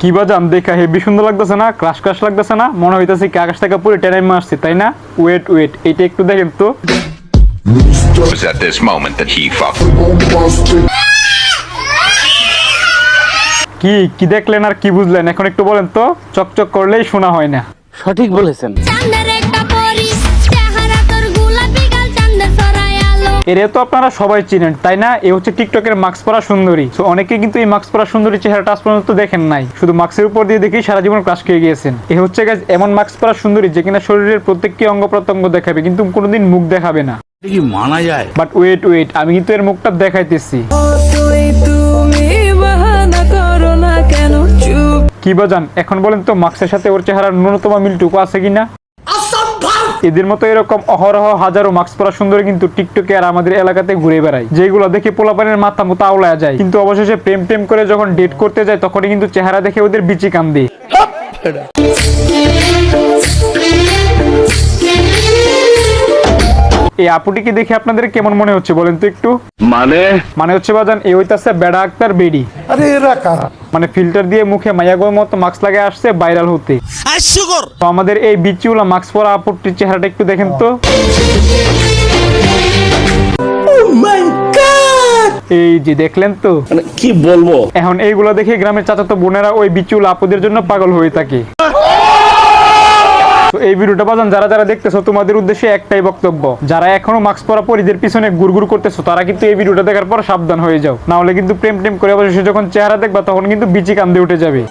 কি বাজাম দেখা হেবি সুন্দর লাগতেছে না ক্রাশ ক্রাশ লাগতেছে না মনে হইতেছে কি আকাশ থেকে পুরো টেনে মারছে তাই না? ওয়েট ওয়েট এটা একটু দেখেন তো। At this moment that he fucked. কি কি দেখলেন আর কি বুঝলেন? এখন একটু বলেন তো চকচক করলেই শোনা হয় না। সঠিক বলেছেন। এরে তো আপনারা সবাই চিনেন তাই না? এ হচ্ছে টিকটকের মাস্ক পরা সুন্দরী। তো অনেকে কিন্তু এই মাস্ক পরা সুন্দরী চেহারাটা আজ পর্যন্ত দেখেন নাই। শুধু মাস্কের উপর দিয়ে দেখেই সারা জীবন ক্রাশ খেয়ে গিয়েছেন। এ হচ্ছে গাছ এমন মাস্ক পরা সুন্দরী যে কিনা শরীরের প্রত্যেকটি অঙ্গ প্রত্যঙ্গ দেখাবে কিন্তু কোনোদিন মুখ দেখাবে না। কি মানা যায়? বাট ওয়েট ওয়েট আমি কিন্তু এর মুখটা দেখাইতেছি। তুই তুমি বাহানা করো না কেন? চুপ। কি বাজান এখন বলেন তো মাস্কের সাথে ওর চেহারার ন্যূনতম মিলটুকু আছে কিনা? এদের মতো এরকম অহরহ হাজারো মাস্ক পরা সুন্দরী কিন্তু টিকটকে আর আমাদের এলাকাতে ঘুরে বেড়ায়। যেগুলো দেখে পোলাপানের মাথা মতো আওলায় যায়। কিন্তু অবশেষে প্রেম প্রেম করে যখন ডেট করতে যায়, তখনই কিন্তু চেহারা দেখে ওদের বিচি কান্দে। এই আপুটিকে দেখে আপনাদের কেমন মনে হচ্ছে বলেন তো একটু? মানে? মানে হচ্ছে বাজান এই হইতাছে বেড়া আক্তার বেডি। আরে এরা কারা? মানে ফিল্টার দিয়ে মুখে মায়াগোর মতো মাস্ক লাগিয়ে আসছে ভাইরাল হতে। তো আমাদের এই বিচিউলা মাস্ক পরা আপুটির চেহারাটা একটু দেখেন তো। এই যে দেখলেন তো। মানে কি বলব? এখন এইগুলো দেখে গ্রামের চাচাতো বোনেরা ওই বিচুল আপুদের জন্য পাগল হয়ে থাকে। তো এই ভিডিওটা বাজান, যারা যারা দেখতেছো, তোমাদের উদ্দেশ্যে একটাই বক্তব্য। যারা এখনও মাস্ক পরা পরিদের পিছনে গুড়গুড় করতেছো, তারা কিন্তু এই ভিডিওটা দেখার পর সাবধান হয়ে যাও। নাহলে কিন্তু প্রেম প্রেম করে অবশেষে যখন চেহারা দেখবা, তখন কিন্তু বিচি কান্দে উঠে যাবে।